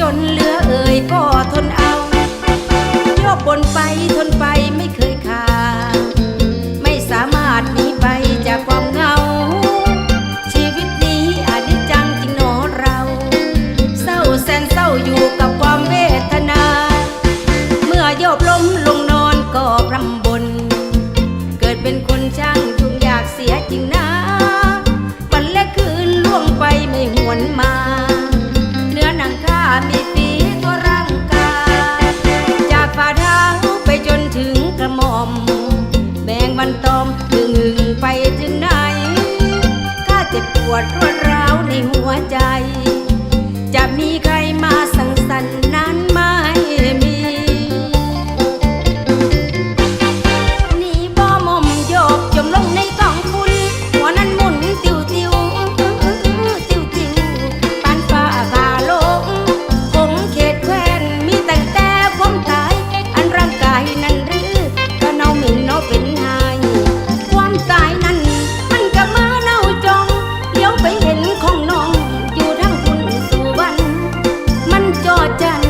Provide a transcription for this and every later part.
จนเหลือเอ่ยก็ทนเอาโยกบนไปทนไป มันตอมงึงงึงไปถึงไหนข้าเจ็บปวดรวดร้าวในหัวใจ จะมีใคร down.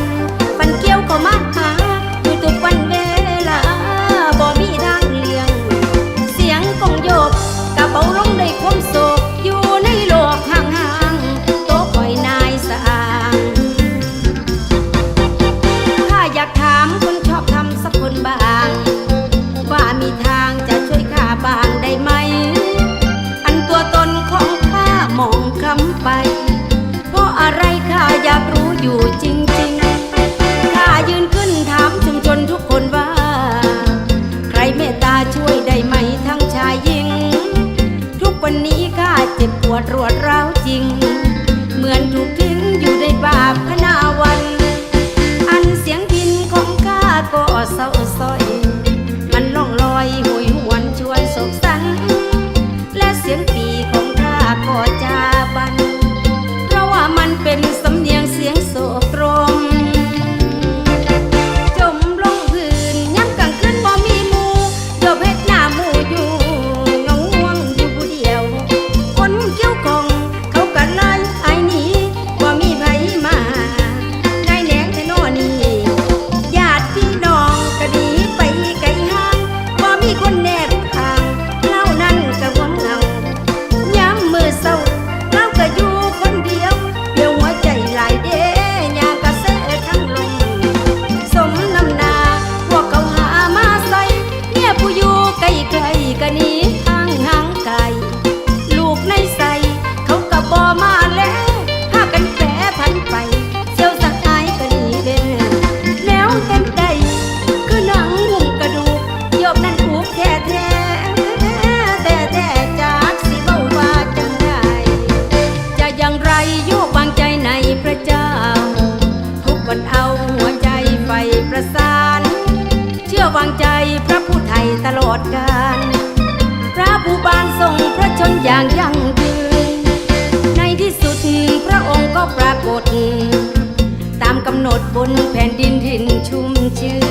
ก้าเจ็บปวดรวดร้าวจริง เหมือนถูกทิ้งอยู่ในบาปพนาวัน อันเสียงดินของก้าก็เศร้าส้อย ลอดกาลพระผู้บางทรงพระชนอย่างยั่งยืน ในที่สุดพระองค์ก็ปรากฏ ตามกำหนดบนแผ่นดินถิ่นชุ่มชื่น